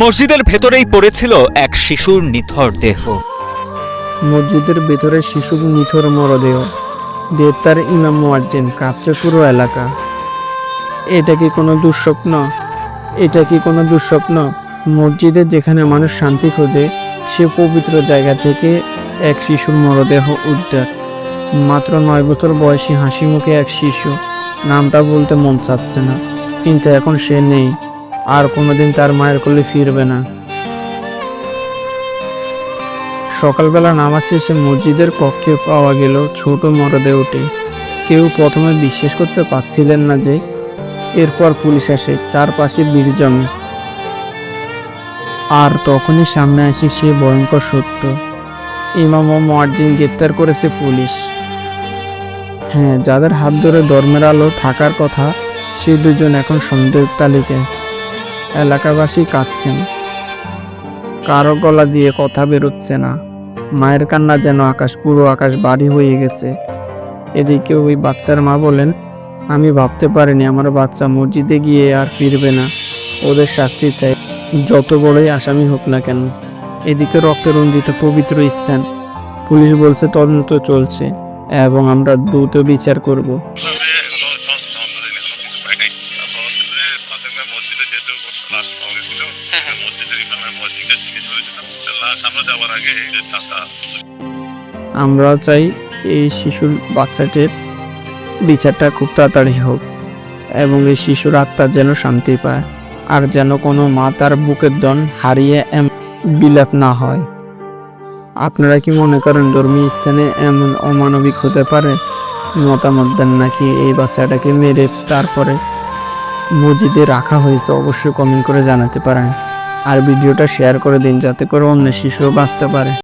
মসজিদের ভেতরেই পড়েছিল এক শিশুর নিথর দেহ। মসজিদের ভেতরে শিশুর নিথর মরদেহ। গ্রেপ্তার ইমাম মুয়াজ্জিন কাঁপছে এলাকা। এটা কি কোনো দুঃস্বপ্ন? এটা কি কোনো দুঃস্বপ্ন? মসজিদে যেখানে মানুষ শান্তি খোঁজে, সে পবিত্র জায়গা থেকে এক শিশুর মরদেহ উদ্ধার। মাত্র নয় বছর বয়সী হাসি মুখে এক শিশু। নামটা বলতে মন চাচ্ছে না, কিন্তু এখন সে নেই। আর কোনোদিন তার মায়ের কোলে ফিরবে না। সকালবেলা নামাজ শেষে মসজিদের কক্ষে পাওয়া গেল ছোট মরদেহটি কেউ প্রথমে বিশ্বাস করতে পারছিলেন না যে এরপর পুলিশ আসে, চারপাশে ভিড় জমে। আর তখনই সামনে আসে সে ভয়ঙ্কর সত্য। ইমাম ও মুয়াজ্জিন গ্রেপ্তার করেছে পুলিশ। হ্যাঁ যাদের হাত ধরে ধর্মের আলো থাকার কথা, সে দুজন এখন সন্দেহের তালিকায়। এলাকাবাসী কাঁদছেন। কারও গলা দিয়ে কথা বেরোচ্ছে না। মায়ের কান্না যেন আকাশ, পুরো আকাশ বাড়ি হয়ে গেছে। এদিকে ওই বাচ্চার মা বলেন, আমি ভাবতে পারিনি আমার বাচ্চা মসজিদে গিয়ে আর ফিরবে না। ওদের শাস্তি চাই। যত বড়ই আসামি হোক না কেন। এদিকে রক্তে রঞ্জিত পবিত্র স্থান। পুলিশ বলছে, তদন্ত চলছে এবং আমরা দ্রুত বিচার করব। এখনও কিছু পাই নাই। তারপর হচ্ছে যে প্রাথমিক মসজিদে যেহেতু লাশ পাওয়া গেছিল, মসজিদের ইমামের মসজিদে জিজ্ঞেস করেছিলাম। লাশ আমরা যাওয়ার আগে এই যে চাচা আমরা চাই এই শিশুর বাচ্চাটির বিচারটা খুব তাড়াতাড়ি হোক এবং এই শিশুর আত্মা যেন শান্তি পায় আর যেন কোনো মা তার বুকের দন হারিয়ে এম বিলাপ না হয় আপনারা কি মনে করেন ধর্মীয় স্থানে এমন অমানবিক হতে পারে মতামত দেন নাকি এই বাচ্চাটাকে মেরে তারপরে মসজিদে রাখা হয়েছে অবশ্যই কমেন্ট করে জানাতে পারেন। আর ভিডিওটা শেয়ার করে দিন যাতে করে অন্য শিশুও বাঁচতে পারে।